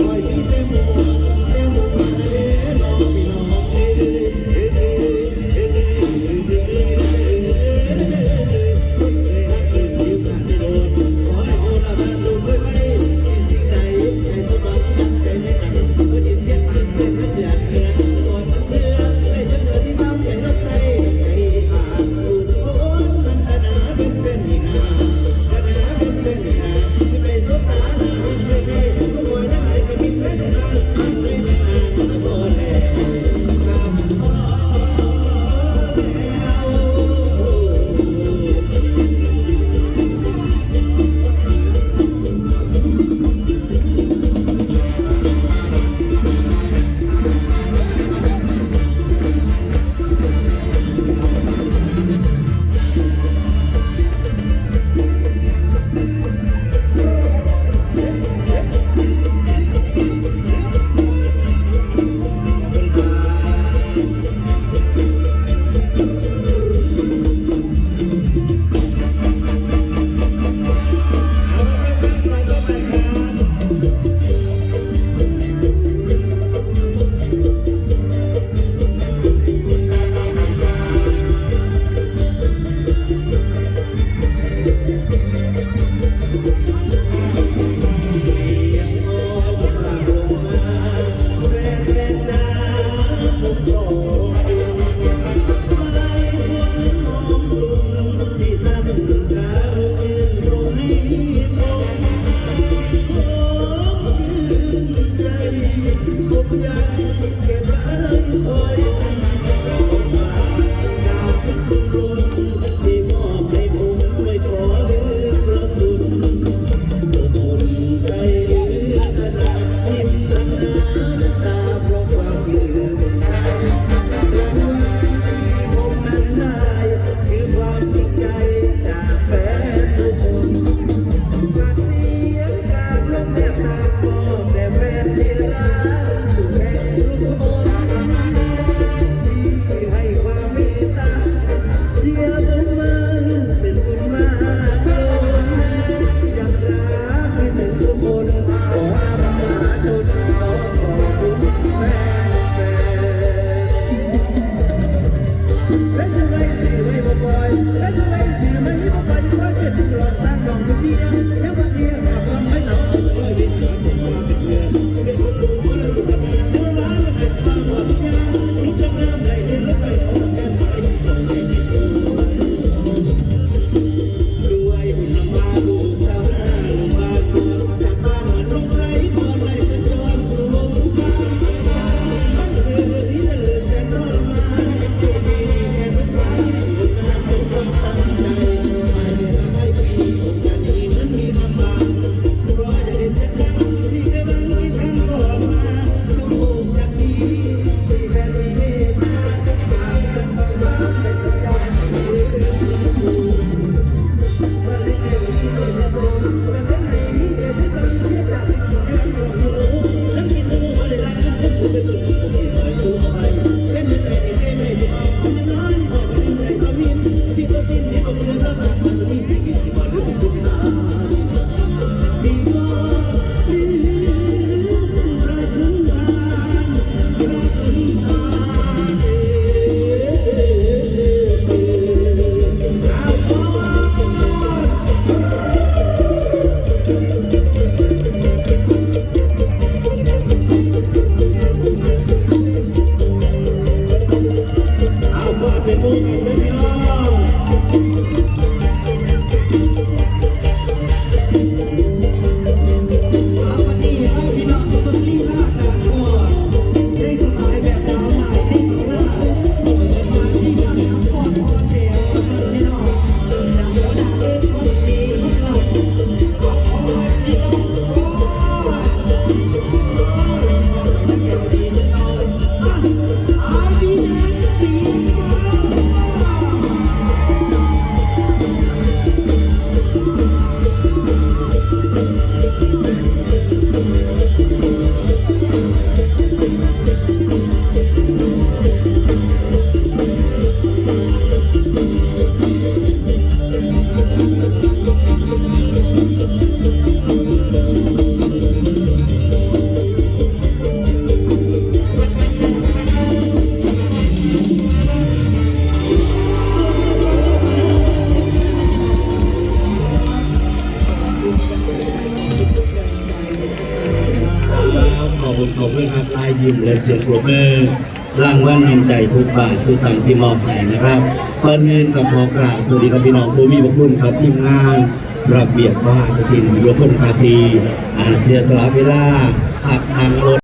ด้วยพี่เต็มหัวายยิ้มและเสียงปรบมือรางวัลนำใจทุกบาทสุดตังที่มอบให้นะครับก่อนอื่นกับขอกราบสวัสดีครับพี่น้องผู้มีพระคุณครับทีมงานระเบียบว่าทศินยุวพลคาตีอาเสียสละเวลาหักนางรถ